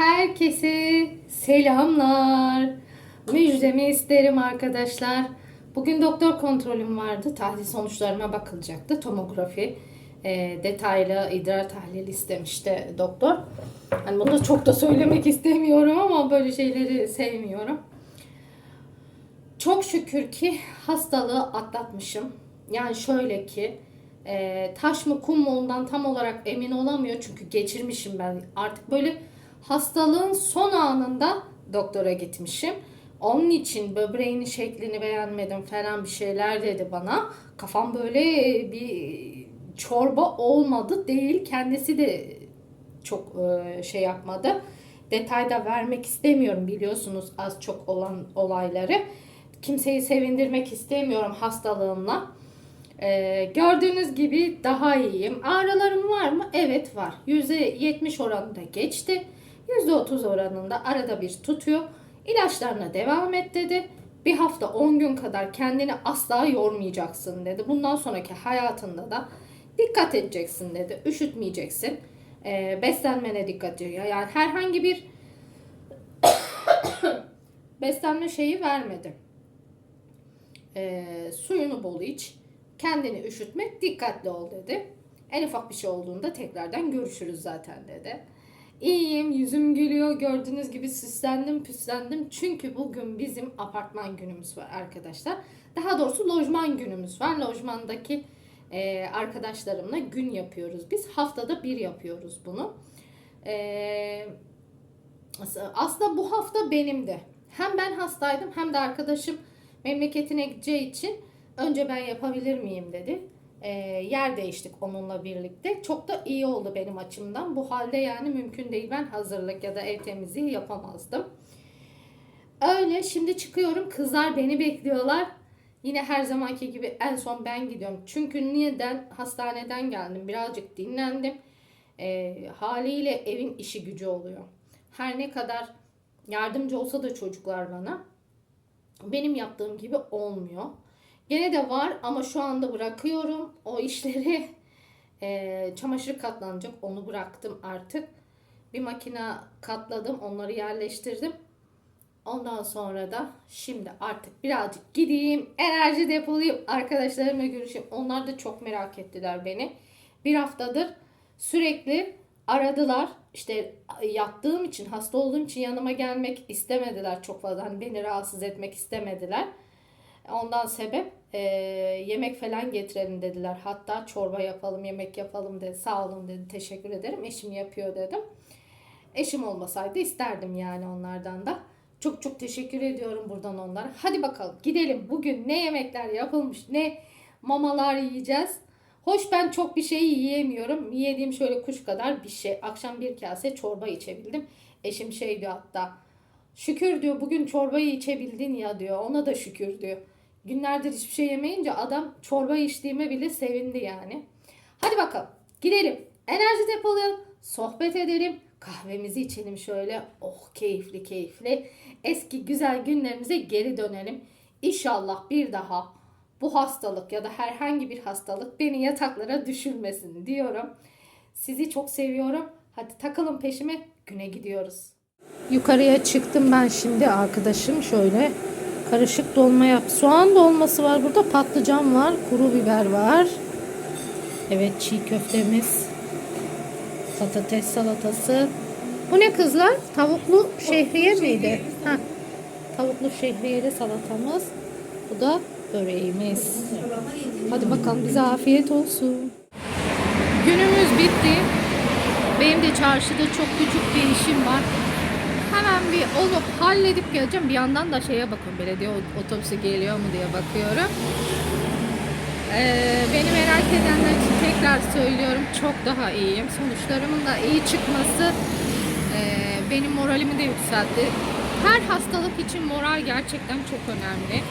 Herkese selamlar. Müjdemi isterim arkadaşlar. Bugün doktor kontrolüm vardı. Tahlil sonuçlarıma bakılacaktı. Tomografi, e, detaylı idrar tahlili istemişti doktor. Hani bunu da çok da söylemek istemiyorum ama böyle şeyleri sevmiyorum. Çok şükür ki hastalığı atlatmışım. Yani şöyle ki e, taş mı kum mu ondan tam olarak emin olamıyor. Çünkü geçirmişim ben. Artık böyle hastalığın son anında doktora gitmişim. Onun için böbreğinin şeklini beğenmedim falan bir şeyler dedi bana. Kafam böyle bir çorba olmadı değil. Kendisi de çok e, şey yapmadı. Detayda vermek istemiyorum biliyorsunuz az çok olan olayları. Kimseyi sevindirmek istemiyorum hastalığımla. Ee, gördüğünüz gibi daha iyiyim. Ağrılarım var mı? Evet var. %70 oranında geçti. %30 oranında arada bir tutuyor. İlaçlarına devam et dedi. Bir hafta 10 gün kadar kendini asla yormayacaksın dedi. Bundan sonraki hayatında da dikkat edeceksin dedi. Üşütmeyeceksin. Ee, beslenmene dikkat ediyor. Yani herhangi bir beslenme şeyi vermedi. Ee, suyunu bol iç. Kendini üşütme. Dikkatli ol dedi. En ufak bir şey olduğunda tekrardan görüşürüz zaten dedi. İyiyim, yüzüm gülüyor. Gördüğünüz gibi süslendim, püslendim. Çünkü bugün bizim apartman günümüz var arkadaşlar. Daha doğrusu lojman günümüz var. Lojmandaki e, arkadaşlarımla gün yapıyoruz. Biz haftada bir yapıyoruz bunu. E, aslında bu hafta benim de. Hem ben hastaydım hem de arkadaşım memleketine gideceği için önce ben yapabilir miyim dedi. E, yer değiştik onunla birlikte. Çok da iyi oldu benim açımdan. Bu halde yani mümkün değil. Ben hazırlık ya da ev temizliği yapamazdım. Öyle şimdi çıkıyorum. Kızlar beni bekliyorlar. Yine her zamanki gibi en son ben gidiyorum. Çünkü neden hastaneden geldim. Birazcık dinlendim. E, haliyle evin işi gücü oluyor. Her ne kadar yardımcı olsa da çocuklar bana benim yaptığım gibi olmuyor. Gene de var ama şu anda bırakıyorum o işleri. E, çamaşır katlanacak onu bıraktım artık. Bir makine katladım onları yerleştirdim. Ondan sonra da şimdi artık birazcık gideyim enerji depolayayım arkadaşlarımla görüşeyim. Onlar da çok merak ettiler beni. Bir haftadır sürekli aradılar. İşte yattığım için hasta olduğum için yanıma gelmek istemediler çok fazla. Hani beni rahatsız etmek istemediler. Ondan sebep e, yemek falan getirelim dediler. Hatta çorba yapalım, yemek yapalım dedi. Sağ olun dedi. Teşekkür ederim. Eşim yapıyor dedim. Eşim olmasaydı isterdim yani onlardan da. Çok çok teşekkür ediyorum buradan onlara. Hadi bakalım gidelim. Bugün ne yemekler yapılmış, ne mamalar yiyeceğiz. Hoş ben çok bir şey yiyemiyorum. Yediğim şöyle kuş kadar bir şey. Akşam bir kase çorba içebildim. Eşim şey diyor hatta. Şükür diyor bugün çorbayı içebildin ya diyor. Ona da şükür diyor. Günlerdir hiçbir şey yemeyince adam çorba içtiğime bile sevindi yani. Hadi bakalım gidelim. Enerji depolayalım. Sohbet edelim. Kahvemizi içelim şöyle. Oh keyifli keyifli. Eski güzel günlerimize geri dönelim. İnşallah bir daha bu hastalık ya da herhangi bir hastalık beni yataklara düşürmesin diyorum. Sizi çok seviyorum. Hadi takalım peşime. Güne gidiyoruz. Yukarıya çıktım ben şimdi arkadaşım şöyle karışık dolma yap. Soğan dolması var burada. Patlıcan var. Kuru biber var. Evet çiğ köftemiz. Patates salatası. Bu ne kızlar? Tavuklu şehriye miydi? Ha. Tavuklu şehriyeli salatamız. Bu da böreğimiz. Hadi bakalım bize afiyet olsun. Günümüz bitti. Benim de çarşıda çok küçük bir işim var. Hemen bir onu halledip geleceğim. Bir yandan da şeye bakın belediye otobüsü geliyor mu diye bakıyorum. Ee, beni merak edenler için tekrar söylüyorum çok daha iyiyim. Sonuçlarımın da iyi çıkması e, benim moralimi de yükseltti. Her hastalık için moral gerçekten çok önemli.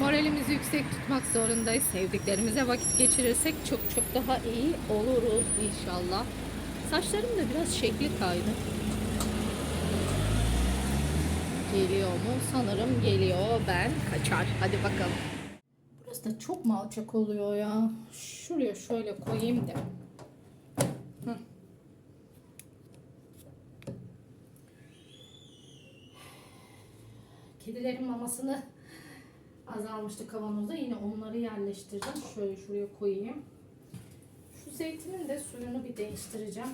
Moralimizi yüksek tutmak zorundayız. Sevdiklerimize vakit geçirirsek çok çok daha iyi oluruz inşallah. Saçlarım da biraz şekli kaydı geliyor mu? Sanırım geliyor. Ben kaçar. Hadi bakalım. Burası da çok mu alçak oluyor ya? Şuraya şöyle koyayım da. Hı. Kedilerin mamasını azalmıştı kavanozda. Yine onları yerleştirdim. Şöyle şuraya koyayım. Şu zeytinin de suyunu bir değiştireceğim.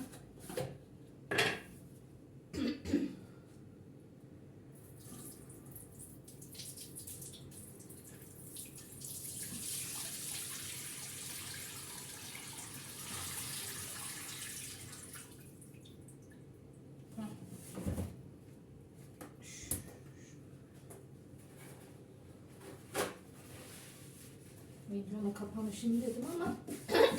Videonun kapanışını dedim ama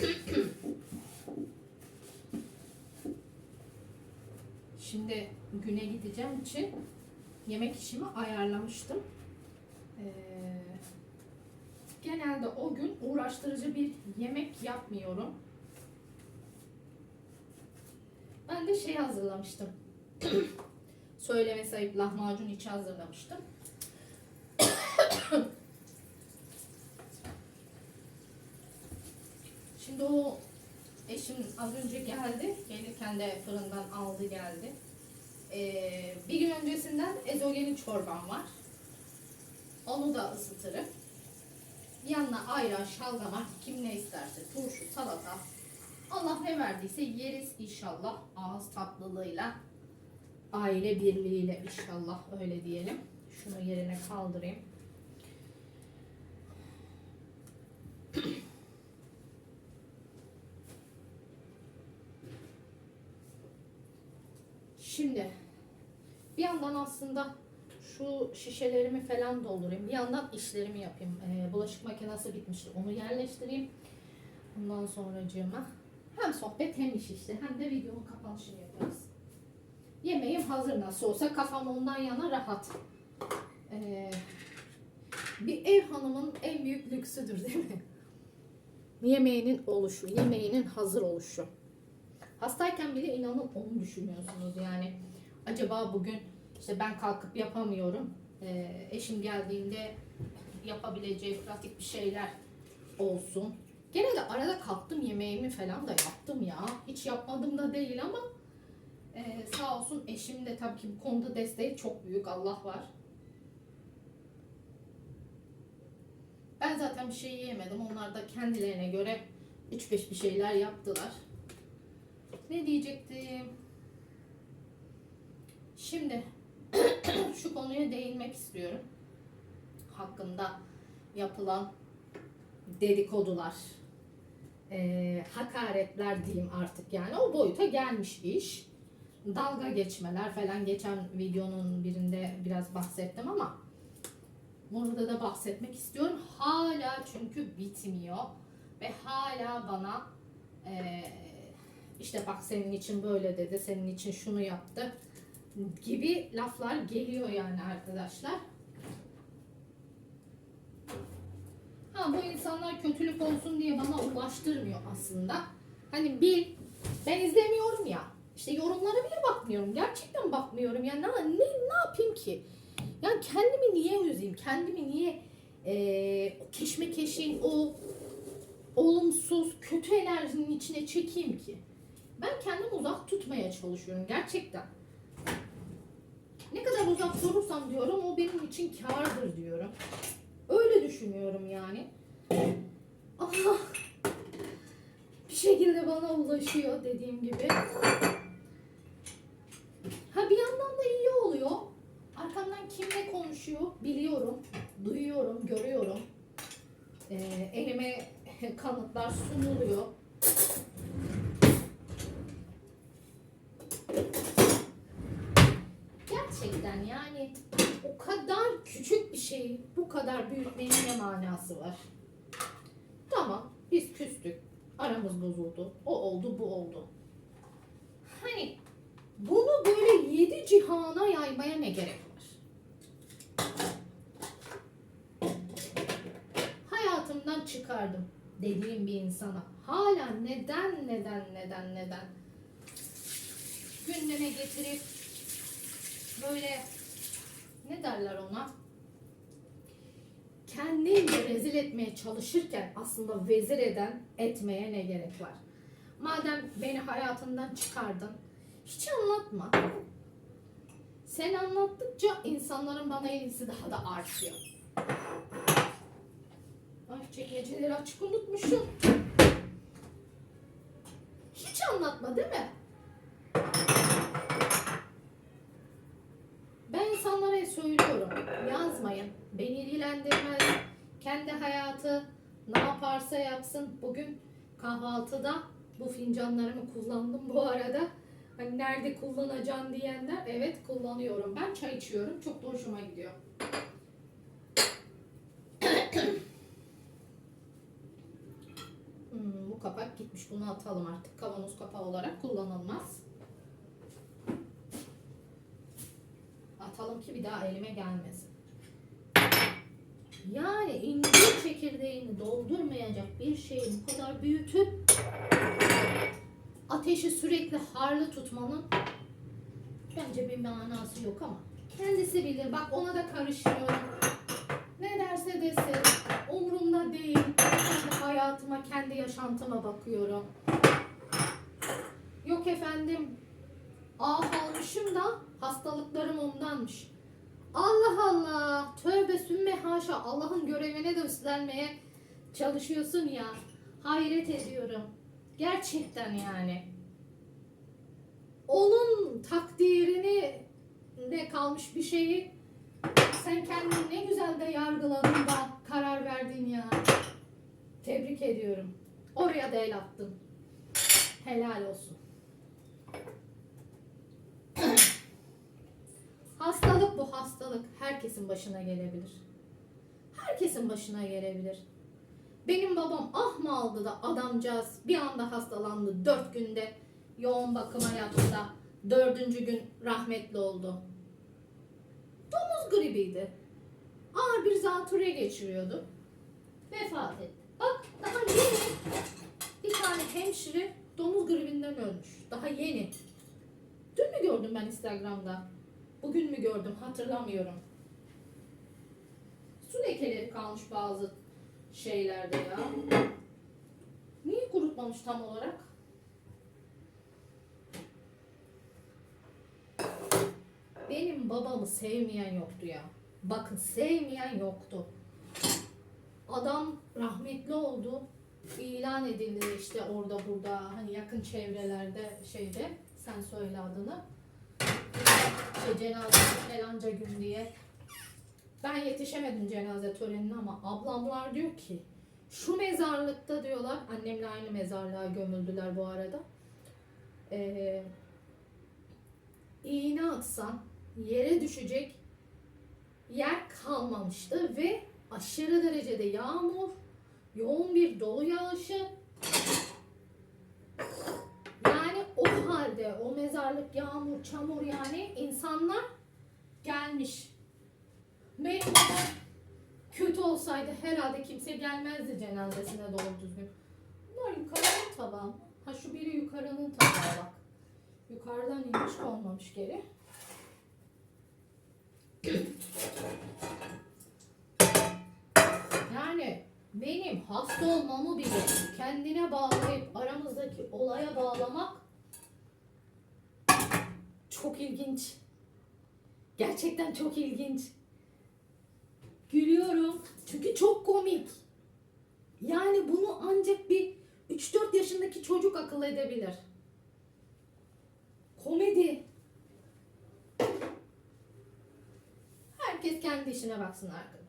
Şimdi güne gideceğim için yemek işimi ayarlamıştım. Ee, genelde o gün uğraştırıcı bir yemek yapmıyorum. Ben de şey hazırlamıştım. Söyleme sayıp lahmacun içi hazırlamıştım. Şimdi o eşim az önce geldi. Gelirken de fırından aldı geldi. Ee, bir gün öncesinden ezogelin çorbam var. Onu da ısıtırım. Yanına ayran, şalgam kim ne isterse turşu, salata. Allah ne verdiyse yeriz inşallah ağız tatlılığıyla. Aile birliğiyle inşallah öyle diyelim. Şunu yerine kaldırayım. Şimdi bir yandan aslında şu şişelerimi falan doldurayım. Bir yandan işlerimi yapayım. Ee, bulaşık makinesi bitmişti. Onu yerleştireyim. Ondan sonracığıma hem sohbet hem iş işte hem de videonun kapanışını yaparız. Yemeğim hazır nasıl olsa kafam ondan yana rahat. Ee, bir ev hanımın en büyük lüksüdür değil mi? Yemeğinin oluşu, yemeğinin hazır oluşu. Hastayken bile inanın onu düşünüyorsunuz yani. Acaba bugün işte ben kalkıp yapamıyorum. Ee, eşim geldiğinde yapabileceği pratik bir şeyler olsun. Gene de arada kalktım yemeğimi falan da yaptım ya. Hiç yapmadım da değil ama e, sağ olsun eşim de tabii ki bu konuda desteği çok büyük. Allah var. Ben zaten bir şey yiyemedim. Onlar da kendilerine göre 3-5 bir şeyler yaptılar. Ne diyecektim? Şimdi şu konuya değinmek istiyorum. Hakkında yapılan dedikodular, eee, hakaretler diyeyim artık yani o boyuta gelmiş iş. Dalga geçmeler falan geçen videonun birinde biraz bahsettim ama burada da bahsetmek istiyorum. Hala çünkü bitmiyor ve hala bana eee işte bak senin için böyle dedi, senin için şunu yaptı gibi laflar geliyor yani arkadaşlar. Ha bu insanlar kötülük olsun diye bana ulaştırmıyor aslında. Hani bil ben izlemiyorum ya. İşte yorumlara bile bakmıyorum. Gerçekten bakmıyorum. Yani ne, ne, ne yapayım ki? Yani kendimi niye üzeyim? Kendimi niye eee keşmekeşin o olumsuz, kötü enerjinin içine çekeyim ki? Tutmaya çalışıyorum gerçekten. Ne kadar uzak durursam diyorum o benim için kârdır diyorum. Öyle düşünüyorum yani. Ama bir şekilde bana ulaşıyor dediğim gibi. Ha bir yandan da iyi oluyor. Arkamdan kim ne konuşuyor biliyorum, duyuyorum, görüyorum. Ee, elime kanıtlar sunuluyor. Gerçekten yani o kadar küçük bir şeyi bu kadar büyütmenin ne manası var? Tamam biz küstük. Aramız bozuldu. O oldu bu oldu. Hani bunu böyle yedi cihana yaymaya ne gerek var? Hayatımdan çıkardım dediğim bir insana hala neden neden neden neden gündeme getirip böyle ne derler ona kendince rezil etmeye çalışırken aslında vezir eden etmeye ne gerek var? Madem beni hayatından çıkardın hiç anlatma. Sen anlattıkça insanların bana ilgisi daha da artıyor. Ay çekmeceleri açık unutmuşum. Hiç anlatma değil mi? Ben insanlara söylüyorum. Yazmayın. Beni ilgilendirmez. Kendi hayatı ne yaparsa yapsın. Bugün kahvaltıda bu fincanlarımı kullandım bu arada. Hani nerede kullanacağım diyenler evet kullanıyorum. Ben çay içiyorum. Çok da hoşuma gidiyor. Hmm, bu kapak gitmiş. Bunu atalım artık. Kavanoz kapağı olarak kullanılmaz. Atalım ki bir daha elime gelmesin. Yani incir çekirdeğini doldurmayacak bir şeyi bu kadar büyütüp ateşi sürekli harlı tutmanın bence bir manası yok ama kendisi bilir. Bak ona da karışmıyorum. Ne derse desin. Umurumda değil. Kendi hayatıma, kendi yaşantıma bakıyorum. Yok efendim. Ah almışım da hastalıklarım ondanmış. Allah Allah. Haşa. Allah'ın görevine de üstlenmeye çalışıyorsun ya. Hayret ediyorum. Gerçekten yani. Onun takdirini ne kalmış bir şeyi sen kendini ne güzel de yargıladın da karar verdin ya. Tebrik ediyorum. Oraya da el attın. Helal olsun. hastalık bu hastalık. Herkesin başına gelebilir. Herkesin başına gelebilir. Benim babam ah mı aldı da adamcağız bir anda hastalandı. Dört günde yoğun bakıma yattı da dördüncü gün rahmetli oldu. Domuz gribiydi. Ağır bir zatürre geçiriyordu. Vefat etti. Bak daha yeni bir tane hemşire domuz gribinden ölmüş. Daha yeni. Dün mü gördüm ben Instagram'da? Bugün mü gördüm hatırlamıyorum. Su lekeleri kalmış bazı şeylerde ya. Niye kurutmamış tam olarak? Benim babamı sevmeyen yoktu ya. Bakın sevmeyen yoktu. Adam rahmetli oldu. İlan edildi işte orada burada hani yakın çevrelerde şeyde sen söyle adını. İşte cenaze falanca gün diye. Ben yetişemedim cenaze törenine ama ablamlar diyor ki şu mezarlıkta diyorlar annemle aynı mezarlığa gömüldüler bu arada. Ee, iğne atsan yere düşecek yer kalmamıştı ve aşırı derecede yağmur, yoğun bir dolu yağışı. Yani o halde o mezarlık yağmur, çamur yani insanlar gelmiş. Babam kötü olsaydı herhalde kimse gelmezdi cenazesine doğru düzgün. Bunlar yukarının tabağı. Ha şu biri yukarının tabağı bak. Yukarıdan inmiş olmamış geri. Yani benim hasta olmamı bile kendine bağlayıp aramızdaki olaya bağlamak çok ilginç. Gerçekten çok ilginç. Gülüyorum. Çünkü çok komik. Yani bunu ancak bir 3-4 yaşındaki çocuk akıl edebilir. Komedi. Herkes kendi işine baksın arkadaş.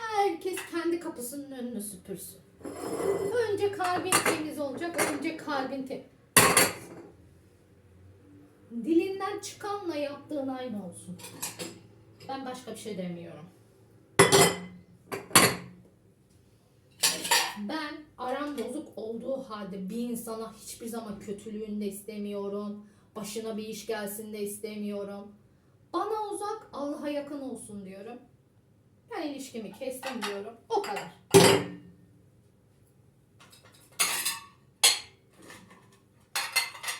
Herkes kendi kapısının önünü süpürsün. Önce kalbin temiz olacak. Önce kalbin temiz. Dilinden çıkanla yaptığın aynı olsun. Ben başka bir şey demiyorum. Ben aram bozuk olduğu halde bir insana hiçbir zaman kötülüğünü de istemiyorum. Başına bir iş gelsin de istemiyorum. Bana uzak, Allah'a yakın olsun diyorum. Ben ilişkimi kestim diyorum. O kadar.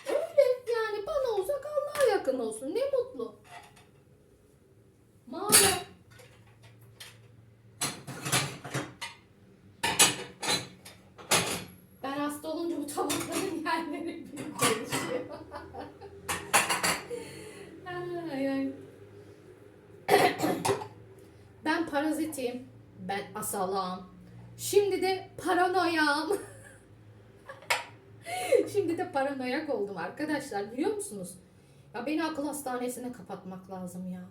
Öyle yani bana uzak, Allah'a yakın olsun. Ne mutlu. Madem ben hasta olunca bu tabakların yerleri büyük değişiyor. Pozitifim. Ben asalam. Şimdi de paranoyam. Şimdi de paranoyak oldum arkadaşlar biliyor musunuz? Ya beni akıl hastanesine kapatmak lazım ya.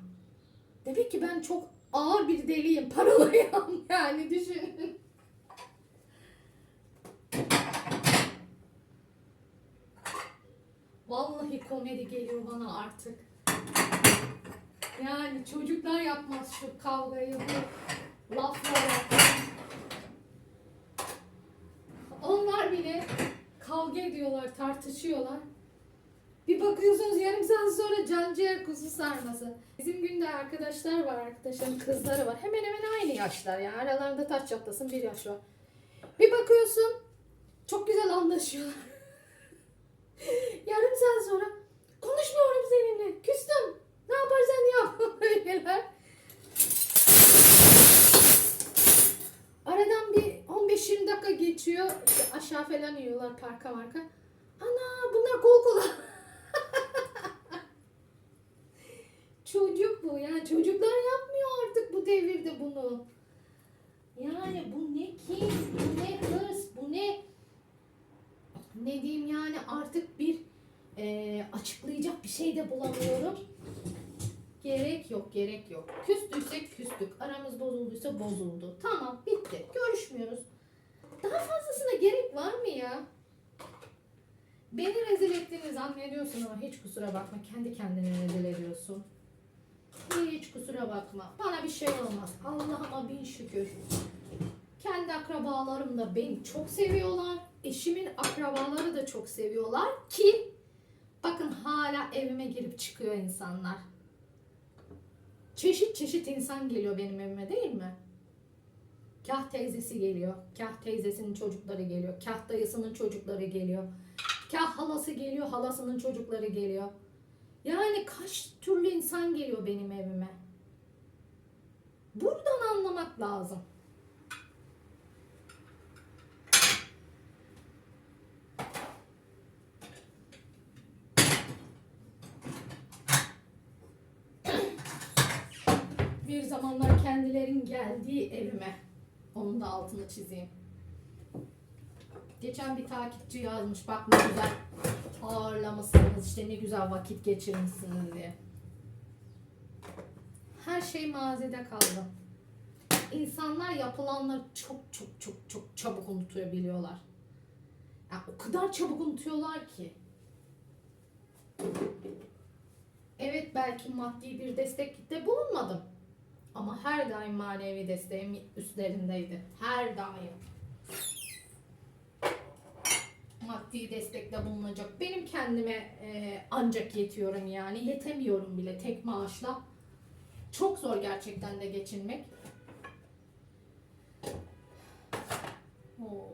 Demek ki ben çok ağır bir deliyim. Paranoyam yani düşünün. Vallahi komedi geliyor bana artık. Yani çocuklar yapmaz şu kavgayı, bu lafları. Onlar bile kavga ediyorlar, tartışıyorlar. Bir bakıyorsunuz yarım saat sonra can ciğer kuzu sarması. Bizim günde arkadaşlar var, arkadaşların kızları var. Hemen hemen aynı yaşlar yani. Aralarında taş çatlasın bir yaş var. Bir bakıyorsun çok güzel anlaşıyorlar. yarım saat sonra konuşmuyorum seninle, küstüm. Ne yaparsan yap. Böyleler. Aradan bir 15-20 dakika geçiyor. İşte aşağı falan yiyorlar parka marka. Ana bunlar kol kola. Çocuk bu yani çocuklar yapmıyor artık bu devirde bunu. Yani bu ne kin, bu ne hırs, bu ne ne diyeyim yani artık bir eee, açıklayacak bir şey de bulamıyorum. Gerek yok, gerek yok. Küstüysek küstük. Aramız bozulduysa bozuldu. Tamam, bitti. Görüşmüyoruz. Daha fazlasına gerek var mı ya? Beni rezil ettiğini zannediyorsun ama hiç kusura bakma. Kendi kendine rezil ediyorsun. Hiç kusura bakma. Bana bir şey olmaz. Allah'ıma bin şükür. Kendi akrabalarım da beni çok seviyorlar. Eşimin akrabaları da çok seviyorlar ki bakın hala evime girip çıkıyor insanlar. Çeşit çeşit insan geliyor benim evime değil mi? Kah teyzesi geliyor, kah teyzesinin çocukları geliyor, kah dayısının çocukları geliyor, kah halası geliyor, halasının çocukları geliyor. Yani kaç türlü insan geliyor benim evime. Buradan anlamak lazım. Bir zamanlar kendilerin geldiği evime. Onun da altını çizeyim. Geçen bir takipçi yazmış bak ne güzel ağırlamışsınız işte ne güzel vakit geçirmişsiniz diye. Her şey mazide kaldı. İnsanlar yapılanları çok çok çok çok çabuk unutabiliyorlar. Yani o kadar çabuk unutuyorlar ki. Evet belki maddi bir destekte bulunmadım. Ama her daim manevi desteğim üstlerindeydi. Her daim. Maddi destekle bulunacak. Benim kendime e, ancak yetiyorum yani. Yetemiyorum bile tek maaşla. Çok zor gerçekten de geçinmek. Oo,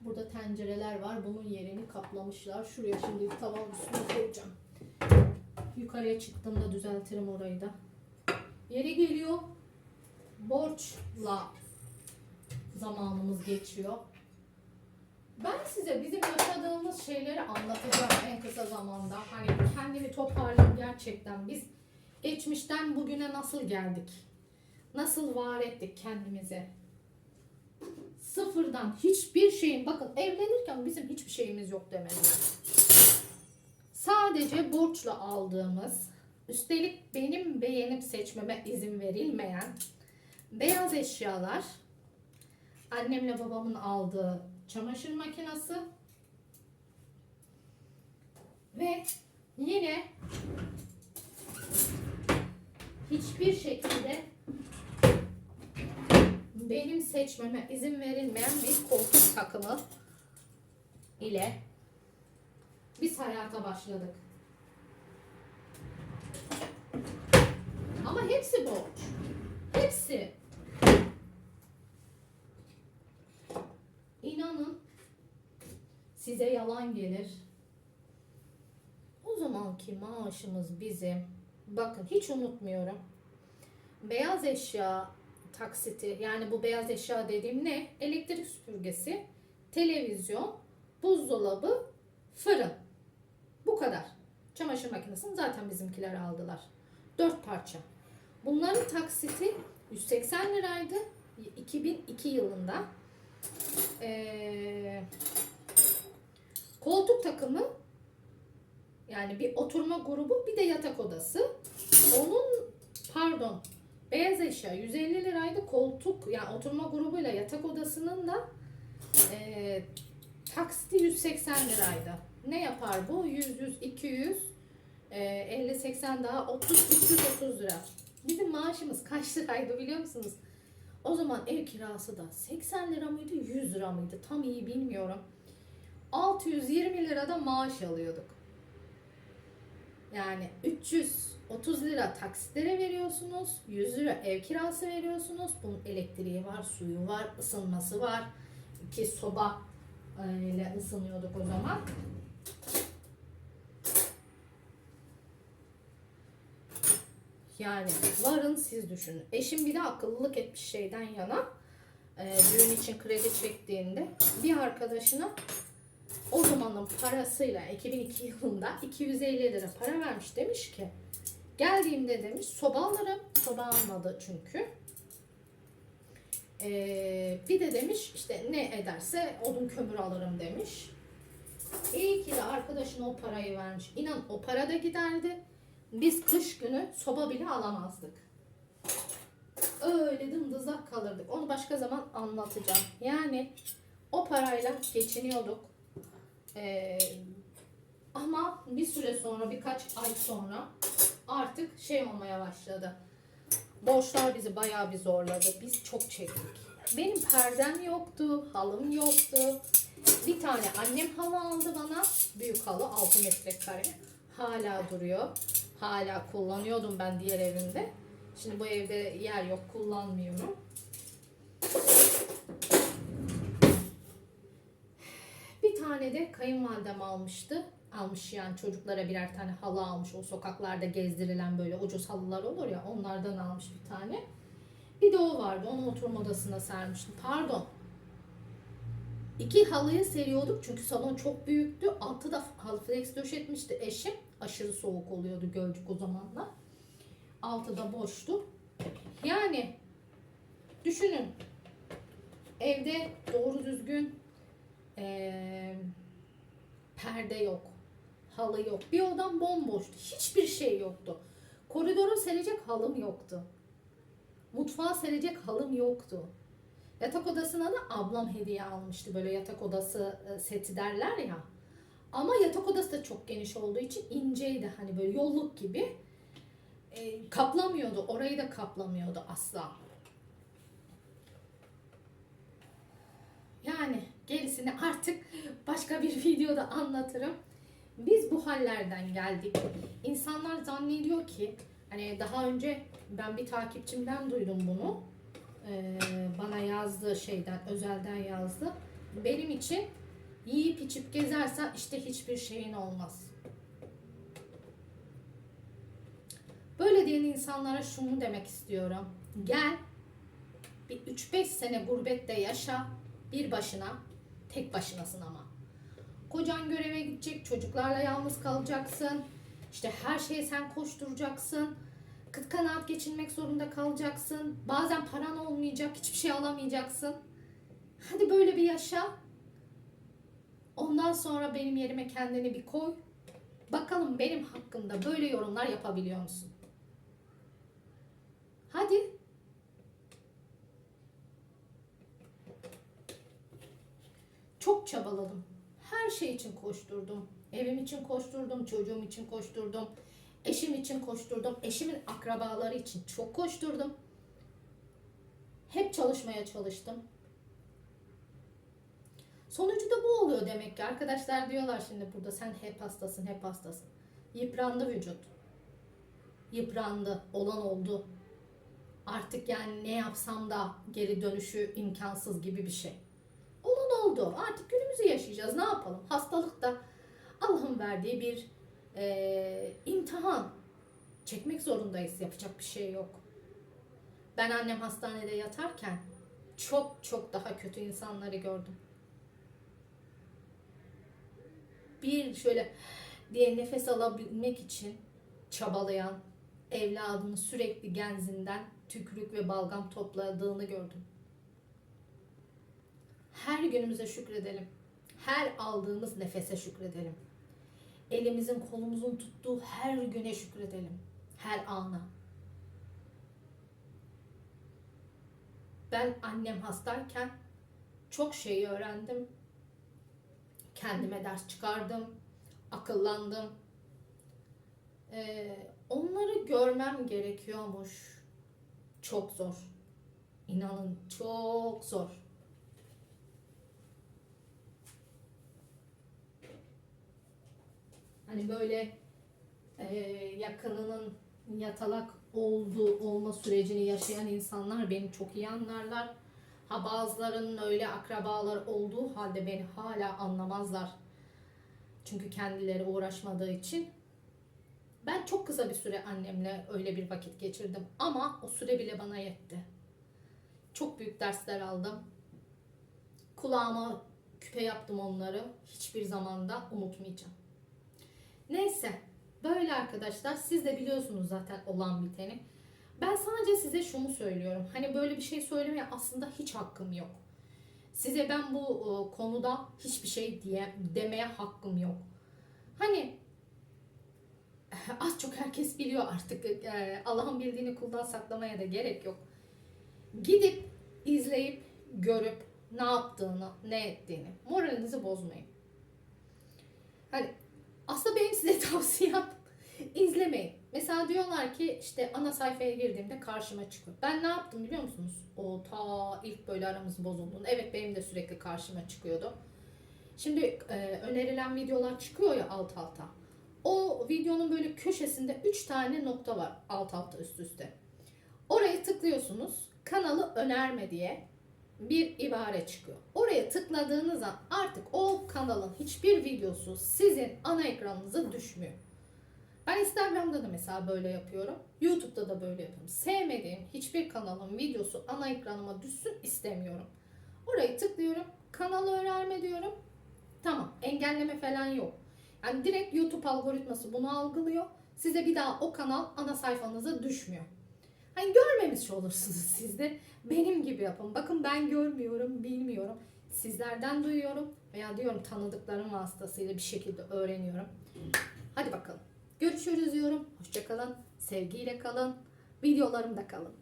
burada tencereler var. Bunun yerini kaplamışlar. Şuraya şimdi bir tavan üstüne koyacağım. Yukarıya çıktığımda düzeltirim orayı da. Yeri geliyor. Borçla zamanımız geçiyor. Ben size bizim yaşadığımız şeyleri anlatacağım en kısa zamanda. Hani kendimi toparlayayım gerçekten. Biz geçmişten bugüne nasıl geldik? Nasıl var ettik kendimizi? Sıfırdan hiçbir şeyin bakın evlenirken bizim hiçbir şeyimiz yok demedim. Sadece borçla aldığımız Üstelik benim beğenip seçmeme izin verilmeyen beyaz eşyalar, annemle babamın aldığı çamaşır makinesi ve yine hiçbir şekilde benim seçmeme izin verilmeyen bir koltuk takımı ile biz hayata başladık. Ama hepsi borç. Hepsi. İnanın size yalan gelir. O zamanki maaşımız bizim. Bakın hiç unutmuyorum. Beyaz eşya taksiti yani bu beyaz eşya dediğim ne? Elektrik süpürgesi, televizyon, buzdolabı, fırın. Bu kadar. Çamaşır makinesini zaten bizimkiler aldılar. Dört parça. Bunların taksiti 180 liraydı 2002 yılında. Ee, koltuk takımı yani bir oturma grubu bir de yatak odası. Onun pardon beyaz eşya 150 liraydı koltuk yani oturma grubuyla yatak odasının da e, taksiti 180 liraydı. Ne yapar bu? 100, 100, 200, e, 50, 80 daha 30, 330 lira. Bizim maaşımız kaç liraydı biliyor musunuz? O zaman ev kirası da 80 lira mıydı 100 lira mıydı tam iyi bilmiyorum. 620 lirada maaş alıyorduk. Yani 330 lira taksitlere veriyorsunuz. 100 lira ev kirası veriyorsunuz. Bunun elektriği var, suyu var, ısınması var. Ki soba e, ile ısınıyorduk o zaman. Yani varın siz düşünün. Eşim bir de akıllılık etmiş şeyden yana. E, düğün için kredi çektiğinde bir arkadaşına o zamanın parasıyla 2002 yılında 250 lira para vermiş demiş ki geldiğimde demiş soba alırım. Soba almadı çünkü. Ee, bir de demiş işte ne ederse odun kömür alırım demiş. İyi ki de arkadaşına o parayı vermiş. İnan o para da giderdi. Biz kış günü soba bile alamazdık. Öyle dımdızlak kalırdık. Onu başka zaman anlatacağım. Yani o parayla geçiniyorduk. Ee, ama bir süre sonra birkaç ay sonra artık şey olmaya başladı. Borçlar bizi bayağı bir zorladı. Biz çok çektik. Benim perdem yoktu, halım yoktu. Bir tane annem halı aldı bana. Büyük halı 6 metrekare. Hala duruyor. Hala kullanıyordum ben diğer evimde. Şimdi bu evde yer yok kullanmıyorum. Bir tane de kayınvalidem almıştı. Almış yani çocuklara birer tane halı almış. O sokaklarda gezdirilen böyle ucuz halılar olur ya onlardan almış bir tane. Bir de o vardı. Onu oturma odasına sermiştim. Pardon. İki halıyı seriyorduk çünkü salon çok büyüktü. Altı da halı flex döşetmişti eşim. Aşırı soğuk oluyordu Gölcük o zamanlar. Altı da boştu. Yani düşünün. Evde doğru düzgün eee, perde yok. Halı yok. Bir odam bomboştu. Hiçbir şey yoktu. Koridoru serecek halım yoktu. Mutfağa serecek halım yoktu. Yatak odasına da ablam hediye almıştı. Böyle yatak odası e, seti derler ya. Ama yatak odası da çok geniş olduğu için inceydi. Hani böyle yolluk gibi. E, kaplamıyordu. Orayı da kaplamıyordu asla. Yani gerisini artık başka bir videoda anlatırım. Biz bu hallerden geldik. İnsanlar zannediyor ki hani daha önce ben bir takipçimden duydum bunu. Ee, bana yazdığı şeyden, özelden yazdı. Benim için yiyip içip gezersen işte hiçbir şeyin olmaz. Böyle diyen insanlara şunu demek istiyorum. Gel bir 3-5 sene gurbette yaşa bir başına, tek başınasın ama. Kocan göreve gidecek, çocuklarla yalnız kalacaksın. İşte her şeye sen koşturacaksın. Kıt kanaat geçinmek zorunda kalacaksın. Bazen paran olmayacak, hiçbir şey alamayacaksın. Hadi böyle bir yaşa. Ondan sonra benim yerime kendini bir koy. Bakalım benim hakkımda böyle yorumlar yapabiliyor musun? Hadi. Çok çabaladım. Her şey için koşturdum. Evim için koşturdum, çocuğum için koşturdum. Eşim için koşturdum. Eşimin akrabaları için çok koşturdum. Hep çalışmaya çalıştım. Sonucu da bu oluyor demek ki. Arkadaşlar diyorlar şimdi burada sen hep hastasın, hep hastasın. Yıprandı vücut. Yıprandı. Olan oldu. Artık yani ne yapsam da geri dönüşü imkansız gibi bir şey. Olan oldu. Artık günümüzü yaşayacağız. Ne yapalım? Hastalık da Allah'ın verdiği bir e, imtihan. Çekmek zorundayız. Yapacak bir şey yok. Ben annem hastanede yatarken çok çok daha kötü insanları gördüm. Bir şöyle diye nefes alabilmek için çabalayan, evladını sürekli genzinden tükürük ve balgam topladığını gördüm. Her günümüze şükredelim. Her aldığımız nefese şükredelim. Elimizin kolumuzun tuttuğu her güne şükredelim. Her ana. Ben annem hastayken çok şeyi öğrendim. Kendime ders çıkardım. Akıllandım. Ee, onları görmem gerekiyormuş. Çok zor. İnanın çok zor. Hani böyle e, yakınının yatalak olduğu olma sürecini yaşayan insanlar beni çok iyi anlarlar. Ha bazılarının öyle akrabalar olduğu halde beni hala anlamazlar. Çünkü kendileri uğraşmadığı için. Ben çok kısa bir süre annemle öyle bir vakit geçirdim ama o süre bile bana yetti. Çok büyük dersler aldım. Kulağıma küpe yaptım onları. Hiçbir zamanda unutmayacağım. Neyse. Böyle arkadaşlar siz de biliyorsunuz zaten olan biteni. Ben sadece size şunu söylüyorum. Hani böyle bir şey söylemeye aslında hiç hakkım yok. Size ben bu e, konuda hiçbir şey diye demeye hakkım yok. Hani az çok herkes biliyor artık. E, Allah'ın bildiğini kuldan saklamaya da gerek yok. Gidip izleyip görüp ne yaptığını, ne ettiğini. Moralinizi bozmayın. Hani aslında benim size tavsiyem izlemeyin. Mesela diyorlar ki işte ana sayfaya girdiğimde karşıma çıkıyor. Ben ne yaptım biliyor musunuz? O ta ilk böyle aramız bozulduğunda. Evet benim de sürekli karşıma çıkıyordu. Şimdi e, önerilen videolar çıkıyor ya alt alta. O videonun böyle köşesinde 3 tane nokta var alt alta üst üste. Oraya tıklıyorsunuz. Kanalı önerme diye bir ibare çıkıyor. Oraya tıkladığınız an artık o kanalın hiçbir videosu sizin ana ekranınıza düşmüyor. Ben Instagram'da da mesela böyle yapıyorum. YouTube'da da böyle yapıyorum. Sevmediğim hiçbir kanalın videosu ana ekranıma düşsün istemiyorum. Orayı tıklıyorum. Kanalı önerme diyorum. Tamam. Engelleme falan yok. Yani direkt YouTube algoritması bunu algılıyor. Size bir daha o kanal ana sayfanıza düşmüyor. Hani görmemiş olursunuz siz de. Benim gibi yapın. Bakın ben görmüyorum, bilmiyorum. Sizlerden duyuyorum veya diyorum tanıdıklarım vasıtasıyla bir şekilde öğreniyorum. Hadi bakalım. Görüşürüz diyorum. Hoşçakalın. Sevgiyle kalın. Videolarımda kalın.